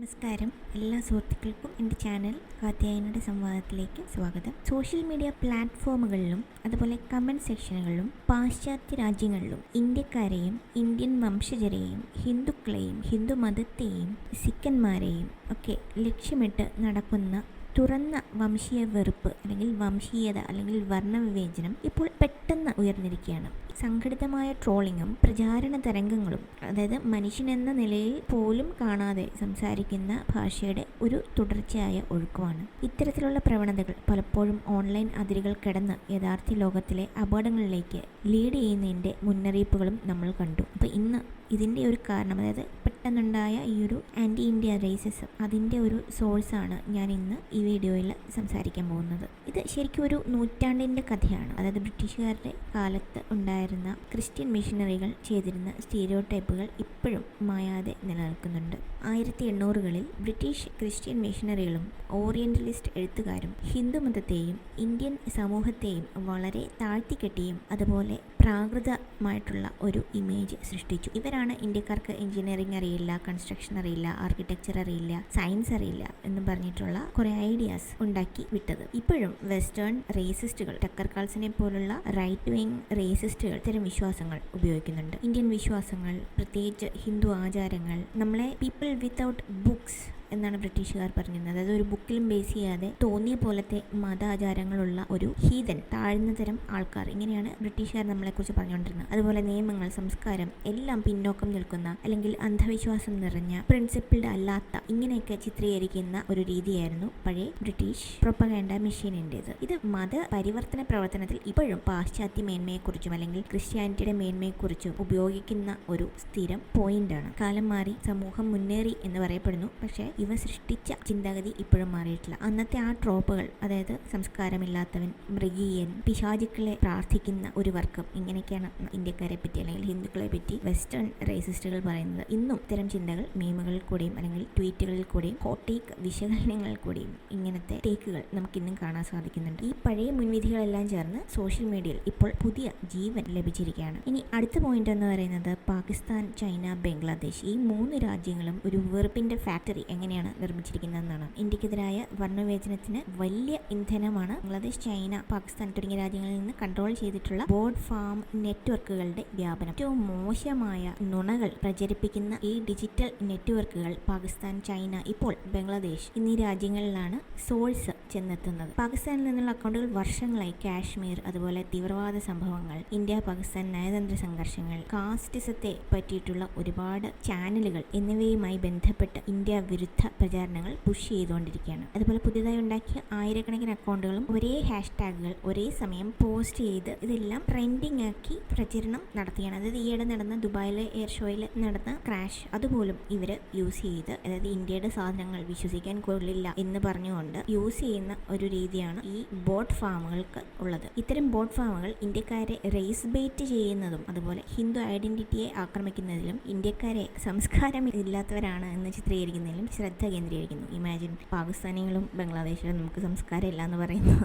നമസ്കാരം. എല്ലാ സുഹൃത്തുക്കൾക്കും എന്റെ ചാനൽ കാത്യായനയുടെ സംവാദത്തിലേക്ക് സ്വാഗതം. സോഷ്യൽ മീഡിയ പ്ലാറ്റ്ഫോമുകളിലും അതുപോലെ കമന്റ് സെക്ഷനുകളിലും പാശ്ചാത്യ രാജ്യങ്ങളിലും ഇന്ത്യക്കാരെയും ഇന്ത്യൻ വംശജരെയും ഹിന്ദുക്കളെയും ഹിന്ദു മതത്തെയും സിക്കന്മാരെയും ഒക്കെ ലക്ഷ്യമിട്ട് നടക്കുന്ന തുറന്ന വംശീയ വെറുപ്പ് അല്ലെങ്കിൽ വംശീയത അല്ലെങ്കിൽ വർണവിവേചനം ഇപ്പോൾ പെട്ടെന്ന് ഉയർന്നിരിക്കുകയാണ്. സംഘടിതമായ ട്രോളിങ്ങും പ്രചാരണ തരംഗങ്ങളും അതായത് മനുഷ്യനെന്ന നിലയിൽ പോലും കാണാതെ സംസാരിക്കുന്ന ഭാഷയുടെ ഒരു തുടർച്ചയായ ഒഴുക്കുമാണ്. ഇത്തരത്തിലുള്ള പ്രവണതകൾ പലപ്പോഴും ഓൺലൈൻ അതിരുകൾ കിടന്ന് യഥാർത്ഥ ലോകത്തിലെ അപകടങ്ങളിലേക്ക് ലീഡ് ചെയ്യുന്നതിന്റെ മുന്നറിയിപ്പുകളും നമ്മൾ കണ്ടു. അപ്പോൾ ഇന്ന് ഇതിന്റെ ഒരു കാരണം അതായത് പെട്ടെന്നുണ്ടായ ഈ ഒരു ആന്റി ഇന്ത്യ റേസിസം അതിന്റെ ഒരു സോഴ്സാണ് ഞാൻ ഇന്ന് ഈ വീഡിയോയിൽ സംസാരിക്കാൻ പോകുന്നത്. ഇത് ശരിക്കും ഒരു നൂറ്റാണ്ടിന്റെ കഥയാണ്. അതായത് ബ്രിട്ടീഷുകാരുടെ കാലത്ത് ഉണ്ടായിരുന്ന ക്രിസ്ത്യൻ മിഷനറികൾ ചെയ്തിരുന്ന സ്റ്റീരിയോ ടൈപ്പുകൾ ഇപ്പോഴും മായാതെ നിലനിൽക്കുന്നുണ്ട്. ആയിരത്തി എണ്ണൂറുകളിൽ ബ്രിട്ടീഷ് ക്രിസ്ത്യൻ മിഷനറികളും ഓറിയന്റലിസ്റ്റ് എഴുത്തുകാരും ഹിന്ദുമതത്തെയും ഇന്ത്യൻ സമൂഹത്തെയും വളരെ താഴ്ത്തിക്കെട്ടിയും അതുപോലെ പ്രാകൃതമായിട്ടുള്ള ഒരു ഇമേജ് സൃഷ്ടിച്ചു. ഇവരാണ് ഇന്ത്യക്കാർക്ക് എഞ്ചിനീയറിംഗ് അറിയില്ല കൺസ്ട്രക്ഷൻ അറിയില്ല ആർക്കിടെക്ചർ അറിയില്ല സയൻസ് അറിയില്ല എന്ന് പറഞ്ഞിട്ടുള്ള കുറേ ഐഡിയാസ് ഉണ്ടാക്കി വിട്ടത്. ഇപ്പോഴും വെസ്റ്റേൺ റേസിസ്റ്റുകൾ ടക്കർ കാൾസിനെ പോലുള്ള റൈറ്റ് വിങ് റേസിസ്റ്റുകൾ ഇത്തരം വിശ്വാസങ്ങൾ ഉപയോഗിക്കുന്നുണ്ട്. ഇന്ത്യൻ വിശ്വാസങ്ങൾ പ്രത്യേകിച്ച് ഹിന്ദു ആചാരങ്ങൾ നമ്മളെ പീപ്പിൾ വിത്തൗട്ട് ബുക്സ് എന്നാണ് ബ്രിട്ടീഷുകാർ പറഞ്ഞിരുന്നത്. അതായത് ഒരു ബുക്കിലും ബേസ് ചെയ്യാതെ തോന്നിയ പോലത്തെ മതാചാരങ്ങളുള്ള ഒരു ഹീതൻ താഴ്ന്ന തരം ആൾക്കാർ. ഇങ്ങനെയാണ് ബ്രിട്ടീഷുകാർ നമ്മളെക്കുറിച്ച് പറഞ്ഞുകൊണ്ടിരുന്നത്. അതുപോലെ നിയമങ്ങൾ സംസ്കാരം എല്ലാം പിന്നോക്കം നിൽക്കുന്ന അല്ലെങ്കിൽ അന്ധവിശ്വാസം നിറഞ്ഞ പ്രിൻസിപ്പിൾഡ് അല്ലാത്ത ഇങ്ങനെയൊക്കെ ചിത്രീകരിക്കുന്ന ഒരു രീതിയായിരുന്നു പഴയ ബ്രിട്ടീഷ് പ്രൊപ്പഗാൻഡ മെഷീനിന്റെത് ഇത് മത പരിവർത്തന പ്രവർത്തനത്തിൽ ഇപ്പോഴും പാശ്ചാത്യ മേന്മയെക്കുറിച്ചും അല്ലെങ്കിൽ ക്രിസ്ത്യാനിറ്റിയുടെ മേന്മയെക്കുറിച്ചും ഉപയോഗിക്കുന്ന ഒരു സ്ഥിരം പോയിന്റാണ് കാലം മാറി സമൂഹം മുന്നേറി എന്ന് പറയപ്പെടുന്നു. പക്ഷേ ഇവ സൃഷ്ടിച്ച ചിന്താഗതി ഇപ്പോഴും മാറിയിട്ടില്ല. അന്നത്തെ ആ ട്രോപ്പുകൾ അതായത് സംസ്കാരമില്ലാത്തവൻ മൃഗീയൻ പിശാചുക്കളെ പ്രാർത്ഥിക്കുന്ന ഒരു വർക്കം ഇങ്ങനെയൊക്കെയാണ് ഇന്ത്യക്കാരെ പറ്റി അല്ലെങ്കിൽ ഹിന്ദുക്കളെ പറ്റി വെസ്റ്റേൺ റേസിസ്റ്റുകൾ പറയുന്നത്. ഇന്നും ഇത്തരം ചിന്തകൾ മീമുകളിൽ കൂടെയും അല്ലെങ്കിൽ ട്വീറ്റുകളിൽ കൂടെയും ഹോട്ടേക്ക് വിശകലനങ്ങളിൽ കൂടെയും ഇങ്ങനത്തെ ടേക്കുകൾ നമുക്കിന്നും കാണാൻ സാധിക്കുന്നുണ്ട്. ഈ പഴയ മുൻവിധികളെല്ലാം ചേർന്ന് സോഷ്യൽ മീഡിയയിൽ ഇപ്പോൾ പുതിയ ജീവൻ ലഭിച്ചിരിക്കുകയാണ്. ഇനി അടുത്ത പോയിന്റ് എന്ന് പറയുന്നത് പാകിസ്ഥാൻ ചൈന ബംഗ്ലാദേശ് ഈ മൂന്ന് രാജ്യങ്ങളും ഒരു വെറുപ്പിന്റെ ഫാക്ടറി എങ്ങനെയാണ് നിർമ്മിച്ചിരിക്കുന്നതെന്നാണ്. ഇന്ത്യക്കെതിരായ വർണവിവേചനത്തിന് വലിയ ഇന്ധനമാണ് ബംഗ്ലാദേശ് ചൈന പാകിസ്ഥാൻ തുടങ്ങിയ രാജ്യങ്ങളിൽ നിന്ന് കൺട്രോൾ ചെയ്തിട്ടുള്ള ബോർഡ് ഫാം നെറ്റ്വർക്കുകളുടെ വ്യാപനം. ഏറ്റവും മോശമായ നുണകൾ പ്രചരിപ്പിക്കുന്ന ഈ ഡിജിറ്റൽ നെറ്റ്വർക്കുകൾ പാകിസ്ഥാൻ ചൈന ഇപ്പോൾ ബംഗ്ലാദേശ് എന്നീ രാജ്യങ്ങളിലാണ് സോഴ്സ് ചെന്നെത്തുന്നത്. പാകിസ്ഥാനിൽ നിന്നുള്ള അക്കൗണ്ടുകൾ വർഷങ്ങളായി കാശ്മീർ അതുപോലെ തീവ്രവാദ സംഭവങ്ങൾ ഇന്ത്യ പാകിസ്ഥാൻ നയതന്ത്ര സംഘർഷങ്ങൾ കാസ്റ്റിസത്തെ പറ്റിയിട്ടുള്ള ഒരുപാട് ചാനലുകൾ എന്നിവയുമായി ബന്ധപ്പെട്ട് ഇന്ത്യ വിരുദ്ധ പ്രചാരണങ്ങൾ പുഷ് ചെയ്തുകൊണ്ടിരിക്കുകയാണ്. അതുപോലെ പുതിയതായി ഉണ്ടാക്കിയ ആയിരക്കണക്കിന് അക്കൗണ്ടുകളും ഒരേ ഹാഷ്ടാഗുകൾ ഒരേ സമയം പോസ്റ്റ് ചെയ്ത് ഇതെല്ലാം ട്രെൻഡിങ് ആക്കി പ്രചരണം നടത്തുകയാണ്. അതായത് ഈയിടെ നടന്ന ദുബായിലെ എയർ ഷോയിൽ നടന്ന ക്രാഷ് അതുപോലും ഇവർ യൂസ് ചെയ്ത് അതായത് ഇന്ത്യയുടെ സാധനങ്ങൾ വിശ്വസിക്കാൻ കൊള്ളില്ല എന്ന് പറഞ്ഞുകൊണ്ട് യൂസ് ചെയ്യുന്ന ഒരു രീതിയാണ് ഈ ബോട്ട് ഫാമുകൾക്ക് ഉള്ളത്. ഇത്തരം ബോട്ട് ഫാമുകൾ ഇന്ത്യക്കാരെ റേസ് ബേറ്റ് ചെയ്യുന്നതും അതുപോലെ ഹിന്ദു ഐഡന്റിറ്റിയെ ആക്രമിക്കുന്നതിലും ഇന്ത്യക്കാരെ സംസ്കാരം ഇല്ലാത്തവരാണ് എന്ന് ചിത്രീകരിക്കുന്നതിലും ശ്രദ്ധ കേന്ദ്രീകരിക്കുന്നു. ഇമാജിൻ പാകിസ്ഥാനികളും ബംഗ്ലാദേശിലും നമുക്ക് സംസ്കാരം ഇല്ല എന്ന് പറയുന്നത്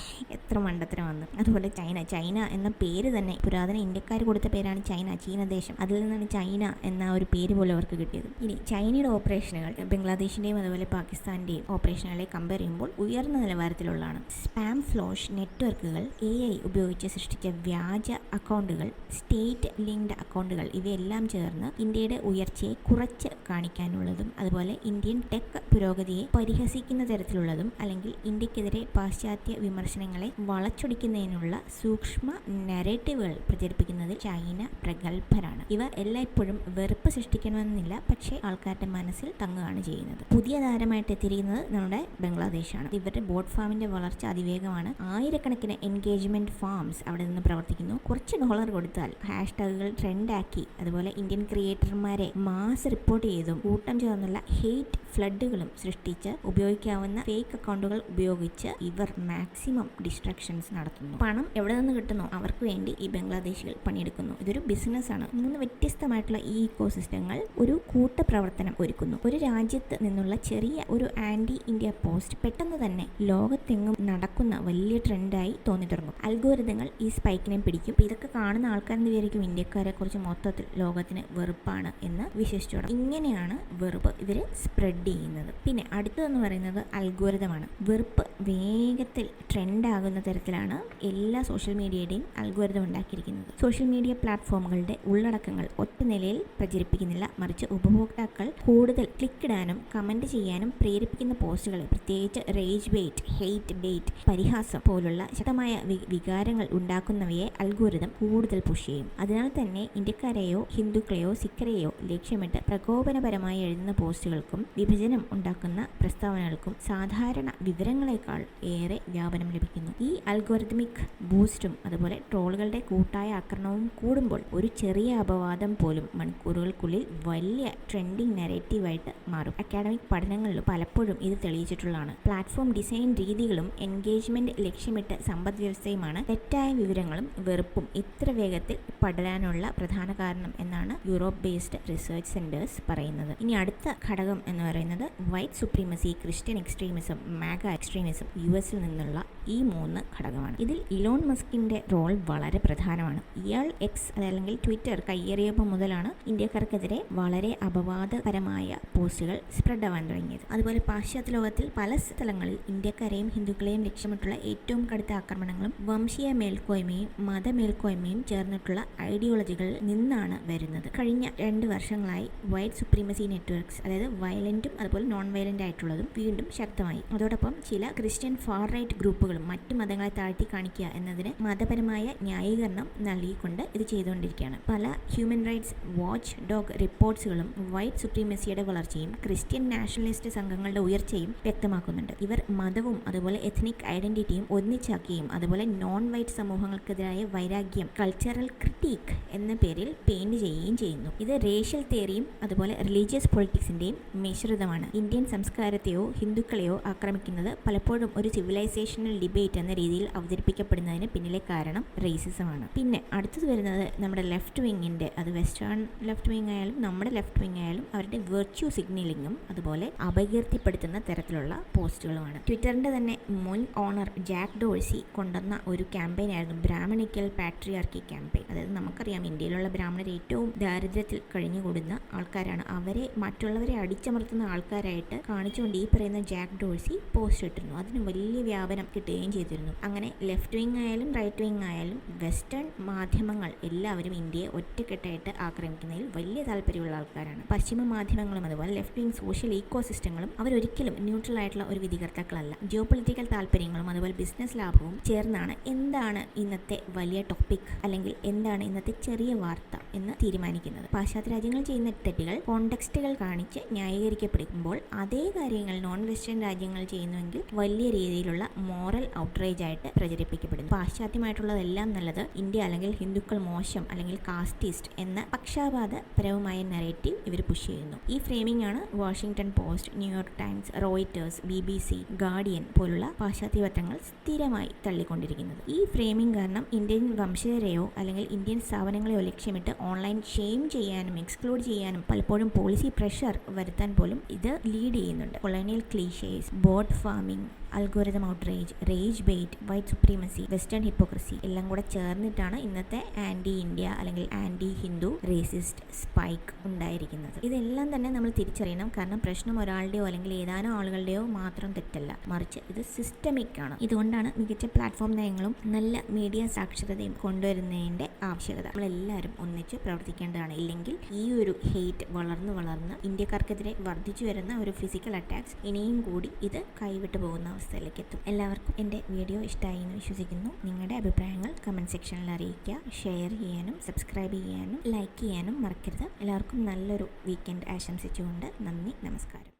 എത്ര മണ്ടത്തരമാണ്. അതുപോലെ ചൈന. ചൈന എന്ന പേര് തന്നെ പുരാതന ഇന്ത്യക്കാർ കൊടുത്ത പേരാണ് ചൈന ചീന ദേശം അതിൽ നിന്നാണ് ചൈന എന്ന ഒരു പേര് പോലും അവർക്ക് കിട്ടിയത്. ഇനി ചൈനയുടെ ഓപ്പറേഷനുകൾ ബംഗ്ലാദേശിന്റെയും അതുപോലെ പാകിസ്ഥാന്റെയും ഓപ്പറേഷനുകളെ കമ്പയർ ചെയ്യുമ്പോൾ ഉയർന്ന നിലവാരത്തിലുള്ളതാണ്. സ്പാം ഫ്ലോഷ് നെറ്റ്വർക്കുകൾ എ ഐ ഉപയോഗിച്ച് സൃഷ്ടിച്ച വ്യാജ അക്കൗണ്ടുകൾ സ്റ്റേറ്റ് ലിങ്ക്ഡ് അക്കൗണ്ടുകൾ ഇവയെല്ലാം ചേർന്ന് ഇന്ത്യയുടെ ഉയർച്ചയെ കുറച്ച് കാണിക്കാനുള്ളതും അതുപോലെ ഇന്ത്യൻ ടെക് പുരോഗതിയെ പരിഹസിക്കുന്ന തരത്തിലുള്ളതും അല്ലെങ്കിൽ ഇന്ത്യക്കെതിരെ പാശ്ചാത്യ വിമർശനങ്ങളെ വളച്ചൊടിക്കുന്നതിനുള്ള സൂക്ഷ്മ നരേറ്റീവുകൾ പ്രചരിപ്പിക്കുന്നതിൽ ചൈന പ്രഗത്ഭരാണ്. ഇവ എല്ലായ്പ്പോഴും വെറുപ്പ് സൃഷ്ടിക്കണമെന്നില്ല പക്ഷേ ആൾക്കാരുടെ മനസ്സിൽ തങ്ങുകയാണ് ചെയ്യുന്നത്. പുതിയ താരമായിട്ട് എത്തിയിരിക്കുന്നത് നമ്മുടെ ബംഗ്ലാദേശാണ്. ഇവരുടെ ബോട്ട് ഫാമിന്റെ വളർച്ച അതിവേഗമാണ്. ആയിരക്കണക്കിന് എൻഗേജ്മെന്റ് ഫാംസ് അവിടെ നിന്ന് പ്രവർത്തിക്കുന്നു. കുറച്ച് ഡോളർ കൊടുത്താൽ ഹാഷ്ടാഗുകൾ ട്രെൻഡാക്കി അതുപോലെ ഇന്ത്യൻ ക്രിയേറ്റർമാരെ മാസ് റിപ്പോർട്ട് ചെയ്തും കൂട്ടം ചേർന്നുള്ള ഹെയ്റ്റ് ഫ്ലഡുകളും സൃഷ്ടിച്ച് ഉപയോഗിക്കാവുന്ന ഫേക്ക് അക്കൗണ്ടുകൾ ഉപയോഗിച്ച് ഇവർ മാക്സിമം ഡിസ്ട്രക്ഷൻസ് നടത്തുന്നു. പണം എവിടെ നിന്ന് കിട്ടുന്നു അവർക്ക് വേണ്ടി ഈ ബംഗ്ലാദേശികൾ പണിയെടുക്കുന്നു. ഇതൊരു ബിസിനസ് ആണ് മൂന്ന് വ്യത്യസ്തമായിട്ടുള്ള ഈ ഇക്കോസിസ്റ്റങ്ങൾ ഒരു കൂട്ടപ്രവർത്തനം ഒരുക്കുന്നു. ഒരു രാജ്യത്ത് നിന്നുള്ള ചെറിയ ഒരു ആന്റി ഇന്ത്യ പോസ്റ്റ് പെട്ടെന്ന് തന്നെ ലോകത്തെങ്ങും നടക്കുന്ന വലിയ ട്രെൻഡായി തോന്നി തുടങ്ങും അൽഗോരിതങ്ങൾ ഈ സ്പൈക്കിനെ പിടിക്കും. ഇതൊക്കെ കാണുന്ന ആൾക്കാരെന്ന് വിചാരിക്കും? ഇന്ത്യക്കാരെ കുറിച്ച് മൊത്തത്തിൽ ലോകത്തിന് വെറുപ്പാണ് എന്ന് വിശ്വസിച്ചു ഇങ്ങനെയാണ് വെറുപ്പ്. ഇവർ സ്പ്രെഡ് ചെയ്യുന്നത്. പിന്നെ അടുത്തതെന്ന് പറയുന്നത് അൽഗോരിതമാണ് വെറുപ്പ് വേഗത്തിൽ ട്രെൻഡാകുന്ന തരത്തിലാണ് എല്ലാ സോഷ്യൽ മീഡിയയുടെയും അൽഗോരിതം ഉണ്ടാക്കിയിരിക്കുന്നത്. സോഷ്യൽ മീഡിയ പ്ലാറ്റ്ഫോമുകളുടെ ഉള്ളടക്കങ്ങൾ ഒറ്റ നിലയിൽ പ്രചരിപ്പിക്കുന്നില്ല. മറിച്ച് ഉപഭോക്താക്കൾ കൂടുതൽ ക്ലിക്കിടാനും കമന്റ് ചെയ്യാനും പ്രേരിപ്പിക്കുന്ന പോസ്റ്റുകളെ പ്രത്യേകിച്ച് റേജ് ബേറ്റ് ഹെയ്റ്റ് ബേറ്റ് പരിഹാസം പോലുള്ള ശക്തമായ വികാരങ്ങൾ ഉണ്ടാക്കുന്നവയെ അൽഗോരിതം കൂടുതൽ പുഷ് ചെയ്യും. അതിനാൽ തന്നെ ഇന്ത്യക്കാരെയോ ഹിന്ദുക്കളെയോ സിഖരെയോ ലക്ഷ്യമിട്ട് പ്രകോപനപരമായി എഴുതുന്ന പോസ്റ്റുകൾക്കും വിഭജനം ഉണ്ടാക്കുന്ന പ്രസ്താവനകൾക്കും സാധാരണ വിവരങ്ങളെക്കാൾ ഏറെ വ്യാപനം ലഭിക്കുന്നു. ഈ അൽഗോരിതമിക് ബൂസ്റ്റും അതുപോലെ ട്രോളുകളുടെ കൂട്ടായ ആക്രമണവും കൂടുമ്പോൾ ഒരു ചെറിയ അപവാദം പോലും മണിക്കൂറുകൾക്കുള്ളിൽ വലിയ ട്രെൻഡിങ് നെറേറ്റീവായിട്ട് മാറും. അക്കാഡമിക് പഠനങ്ങളിലും പലപ്പോഴും ഇത് തെളിയിച്ചിട്ടുള്ളതാണ്. പ്ലാറ്റ്ഫോം ഡിസൈൻ രീതികളും എൻഗേജ്മെന്റ് ലക്ഷ്യമിട്ട് സമ്പദ് വ്യവസ്ഥയുമാണ് തെറ്റായ വിവരങ്ങളും വെറുപ്പും ഇത്ര വേഗത്തിൽ പടരാനുള്ള പ്രധാന കാരണം എന്നാണ് യൂറോപ്പ് ബേസ്ഡ് റിസർച്ച് സെന്റേഴ്സ് പറയുന്നത്. ഇനി അടുത്ത ഘടകം എന്ന് പറയുന്നത് white supremacy Christian extremism MAGA extremism U എസിൽ നിന്നുള്ള ഈ മൂന്ന് ഘടകമാണ്. ഇതിൽ ഇലോൺ മസ്കിന്റെ റോൾ വളരെ പ്രധാനമാണ്. ഇയാൾ എക്സ് അതല്ലെങ്കിൽ ട്വിറ്റർ കയ്യേറിയപ്പോൾ മുതലാണ് ഇന്ത്യക്കാർക്കെതിരെ വളരെ അപവാദപരമായ പോസ്റ്റുകൾ സ്പ്രെഡ് ആവാൻ തുടങ്ങിയത്. അതുപോലെ പാശ്ചാത്യ ലോകത്തിൽ പല സ്ഥലങ്ങളിൽ ഇന്ത്യക്കാരെയും ഹിന്ദുക്കളെയും ലക്ഷ്യമിട്ടുള്ള ഏറ്റവും കടുത്ത ആക്രമണങ്ങളും വംശീയ മേൽക്കോയ്മയും മതമേൽക്കോയ്മയും ചേർന്നിട്ടുള്ള ഐഡിയോളജികളിൽ നിന്നാണ് വരുന്നത്. കഴിഞ്ഞ രണ്ട് വർഷങ്ങളായി വൈറ്റ് സുപ്രീമസി നെറ്റ്വർക്ക്സ് അതായത് വയലന്റും അതുപോലെ നോൺ വയലന്റ് ആയിട്ടുള്ളതും വീണ്ടും ശക്തമായി. അതോടൊപ്പം ചില ക്രിസ്ത്യൻ ഫാർ റൈറ്റ് ഗ്രൂപ്പുകളും മറ്റു മതങ്ങളെ താഴ്ത്തി കാണിക്കുക എന്നതിന് മതപരമായ ന്യായീകരണം നൽകിക്കൊണ്ട് ഇത് ചെയ്തുകൊണ്ടിരിക്കുകയാണ്. പല ഹ്യൂമൻ റൈറ്റ്സ് വാച്ച് ഡോഗ് റിപ്പോർട്ട്സുകളും വൈറ്റ് സുപ്രീമസിയുടെ വളർച്ചയും ക്രിസ്ത്യൻ നാഷണലിസ്റ്റ് സംഘങ്ങളുടെ ഉയർച്ചയും വ്യക്തമാക്കുന്നുണ്ട്. ഇവർ മതവും അതുപോലെ എഥനിക് ഐഡന്റിറ്റിയും ഒന്നിച്ചാക്കുകയും അതുപോലെ നോൺ വൈറ്റ് സമൂഹങ്ങൾക്കെതിരായ വൈരാഗ്യം കൾച്ചറൽ ക്രിട്ടീക്ക് എന്ന പേരിൽ പെയിന്റ് ചെയ്യുകയും ചെയ്യുന്നു. ഇത് റേഷ്യൽ തിയറിയും അതുപോലെ റിലീജിയസ് പൊളിറ്റിക്സിന്റെയും മിശ്രിതമാണ്. ഇന്ത്യൻ സംസ്കാരത്തെയോ ഹിന്ദുക്കളെയോ ആക്രമിക്കുന്നത് പലപ്പോഴും ഒരു സിവിലൈസേഷണൽ ഡിബേറ്റ് എന്ന രീതിയിൽ അവതരിപ്പിക്കപ്പെടുന്നതിന് പിന്നിലെ കാരണം റേസിസമാണ് പിന്നെ അടുത്തത് വരുന്നത് നമ്മുടെ ലെഫ്റ്റ് വിങ്ങിന്റെ അത് വെസ്റ്റേൺ ലെഫ്റ്റ് വിങ് ആയാലും നമ്മുടെ ലെഫ്റ്റ് വിങ് ആയാലും അവരുടെ വെർച്വൽ സിഗ്നലിങ്ങും അതുപോലെ അപകീർത്തിപ്പെടുത്തുന്ന തരത്തിലുള്ള പോസ്റ്റുകളുമാണ്. ട്വിറ്ററിന്റെ തന്നെ മുൻ ഓണർ ജാക്ക് ഡോഴ്സി കൊണ്ടുവന്ന ഒരു ക്യാമ്പയിൻ ആയിരുന്നു ബ്രാഹ്മണിക്കൽ പാട്രിയാർക്കി ക്യാമ്പയിൻ അതായത് നമുക്കറിയാം ഇന്ത്യയിലുള്ള ബ്രാഹ്മണർ ഏറ്റവും ദാരിദ്ര്യത്തിൽ കഴിഞ്ഞുകൂടുന്ന ആൾക്കാരാണ്. അവരെ മറ്റുള്ളവരെ അടിച്ചമർത്തുന്ന ആൾക്കാരായിട്ട് കാണിച്ചുകൊണ്ട് ഈ പറയുന്ന ജാക്ക് ഡോഴ്സി പോസ്റ്റ് ഇട്ടിരുന്നു. അതിന് വലിയ വ്യാപനം കിട്ടുകയും ചെയ്തിരുന്നു. അങ്ങനെ ലെഫ്റ്റ് വിങ് ആയാലും റൈറ്റ് വിങ് ആയാലും വെസ്റ്റേൺ മാധ്യമങ്ങൾ എല്ലാവരും ഇന്ത്യയെ ഒറ്റക്കെട്ടായിട്ട് ആക്രമിക്കുന്നതിൽ വലിയ താല്പര്യമുള്ള ആൾക്കാരാണ്. പശ്ചിമ മാധ്യമങ്ങളും അതുപോലെ ലെഫ്റ്റ് വിങ് സോഷ്യൽ ഈക്കോ സിസ്റ്റങ്ങളും അവരൊരിക്കലും ന്യൂട്രൽ ആയിട്ടുള്ള ഒരു വിധികർത്താക്കളല്ല. ജിയോ പൊളിറ്റിക്കൽ താല്പര്യങ്ങളും അതുപോലെ ബിസിനസ് ലാഭവും ചേർന്നാണ് എന്താണ് ഇന്നത്തെ വലിയ ടോപ്പിക് അല്ലെങ്കിൽ എന്താണ് ഇന്നത്തെ ചെറിയ വാർത്ത എന്ന് തീരുമാനിക്കുന്നത്. പാശ്ചാത്യ രാജ്യങ്ങൾ ചെയ്യുന്ന തെറ്റുകൾ കോണ്ടെക്സ്റ്റുകൾ കാണിച്ച് ന്യായീകരിക്കപ്പെടുമ്പോൾ അതേ കാര്യങ്ങൾ നോൺ വെസ്റ്റേൺ രാജ്യങ്ങൾ ചെയ്യുന്നുവെങ്കിൽ വലിയ രീതിയിലുള്ള മോറൽ ഔട്ട്റേജ് ആയിട്ട് പ്രചരിപ്പിക്കപ്പെടുന്നു. പാശ്ചാത്യമായിട്ടുള്ളതെല്ലാം നല്ലത് ഇന്ത്യ അല്ലെങ്കിൽ ഹിന്ദുക്കൾ മോശം അല്ലെങ്കിൽ കാസ്റ്റിസ്റ്റ് എന്ന പക്ഷാപാതപരവുമായ നെറേറ്റീവ് ഇവർ പുഷ് ചെയ്യുന്നു. ഈ ഫ്രെയിമിംഗ് ആണ് Washington Post New York Times Reuters B B C Guardian പോലുള്ള പാശ്ചാത്യ പത്രങ്ങൾ സ്ഥിരമായി തള്ളിക്കൊണ്ടിരിക്കുന്നത്. ഈ ഫ്രെയിമിംഗ് കാരണം ഇന്ത്യൻ വംശജരെയോ അല്ലെങ്കിൽ ഇന്ത്യൻ സ്ഥാപനങ്ങളെയോ ലക്ഷ്യമിട്ട് ഓൺലൈൻ ഷെയിം ചെയ്യാനും എക്സ്ക്ലൂഡ് ചെയ്യാനും പലപ്പോഴും പോളിസി പ്രഷർ വരുത്താൻ പോലും ഇത് ലീഡ് ചെയ്യുന്നുണ്ട്. Colonial cliches bot farming algorithm outrage rage bait white supremacy western hypocrisy എല്ലാം കൂടെ ചേർന്നിട്ടാണ് ഇന്നത്തെ ആന്റി ഇന്ത്യ അല്ലെങ്കിൽ ആന്റി ഹിന്ദു റേസിസ്റ്റ് സ്പൈക്ക് ഉണ്ടായിരിക്കുന്നത്. ഇതെല്ലാം തന്നെ നമ്മൾ തിരിച്ചറിയണം. കാരണം പ്രശ്നം ഒരാളുടെയോ അല്ലെങ്കിൽ ഏതാനും ആളുകളുടെയോ മാത്രം തെറ്റല്ല. മറിച്ച് ഇത് സിസ്റ്റമിക് ആണ്. ഇതുകൊണ്ടാണ് മികച്ച പ്ലാറ്റ്ഫോം നയങ്ങളും നല്ല മീഡിയ സാക്ഷരതയും കൊണ്ടുവരുന്നതിന്റെ ആവശ്യകത. നമ്മളെല്ലാവരും ഒന്നിച്ച് പ്രവർത്തിക്കേണ്ടതാണ്. ഇല്ലെങ്കിൽ ഈ ഒരു ഹെയ്റ്റ് വളർന്ന് വളർന്ന് ഇന്ത്യക്കാർക്കെതിരെ വർദ്ധിച്ചു വരുന്ന ഒരു ഫിസിക്കൽ അറ്റാക്സ് ഇനിയും കൂടി ഇത് കൈവിട്ടു പോകുന്ന അവസ്ഥയിലേക്ക് എത്തും. എല്ലാവർക്കും എന്റെ വീഡിയോ ഇഷ്ടമായി എന്ന് വിശ്വസിക്കുന്നു. നിങ്ങളുടെ അഭിപ്രായങ്ങൾ കമന്റ് സെക്ഷനിൽ അറിയിക്കുക. ഷെയർ ചെയ്യാനും സബ്സ്ക്രൈബ് ചെയ്യാനും ലൈക്ക് ചെയ്യാനും മറക്കരുത്. എല്ലാവർക്കും നല്ലൊരു വീക്കെൻഡ് ആശംസിച്ചുകൊണ്ട് നന്ദി നമസ്കാരം.